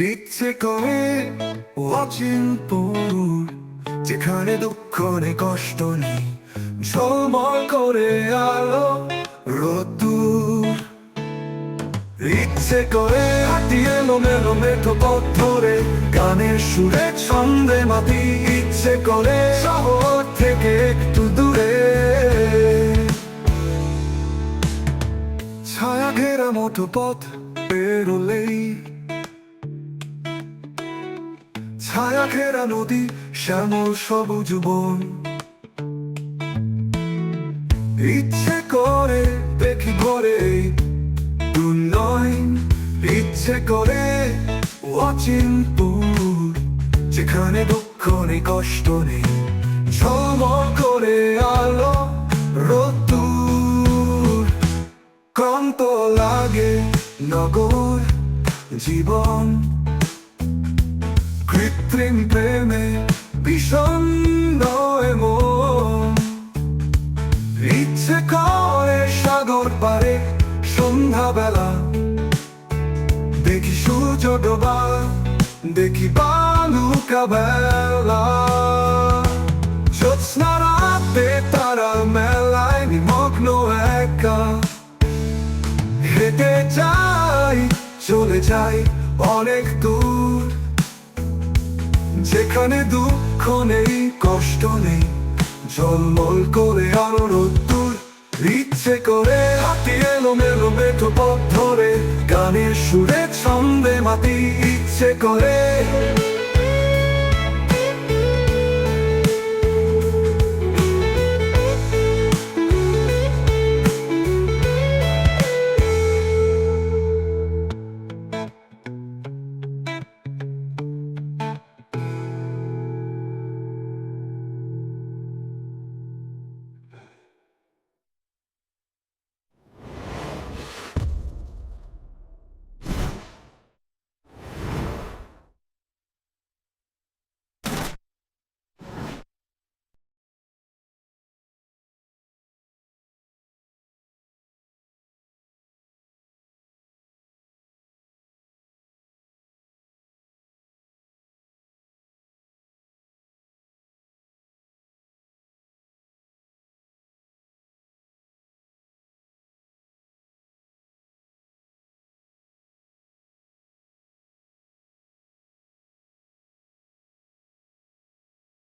ইচ্ছে করে যেখানে দুঃখ নেই, কষ্ট নেই, ঝলমল করে আলো, রোদ্দুর। ইচ্ছে করে হাঁটিয়ে গানের সুরে ছন্দে মাতি ইচ্ছে করে শহর থেকে একটু দূরে। ছায়া ঘেরা মতো পথ পেরোলেই ছায়া ঘেরা নদী, শ্যামল সবুজ বন। ইচ্ছে করে দেখি ভরে ইচ্ছে করে অচিনপুর, যেখানে দুঃখ নেই, কষ্ট নেই, ঝলমল করে আলো, রোদ্দুর। ক্রান্ত লাগে নগর, জীবন। কৃত্রিম প্রেমে বিষণ্ণ ইচ্ছে করে সাগর পারে সন্ধ্যাবেলা। দেখি সূর্য ডোবা, দেখি বালুকা বেলা। জ্যোৎস্না রাতে তারা মেলায় নিমগ্ন একা। হেঁটে যাই, চলে যাই অনেক দূর। যেখানে দুঃখ নেই, কষ্ট নেই, ঝলমল করে আরও রোদ্দুর, ইচ্ছে করে হাতি এলো মেলো মেঠো পথ ধরে, গানের সুরে ছন্দে মাতি, ইচ্ছে করে।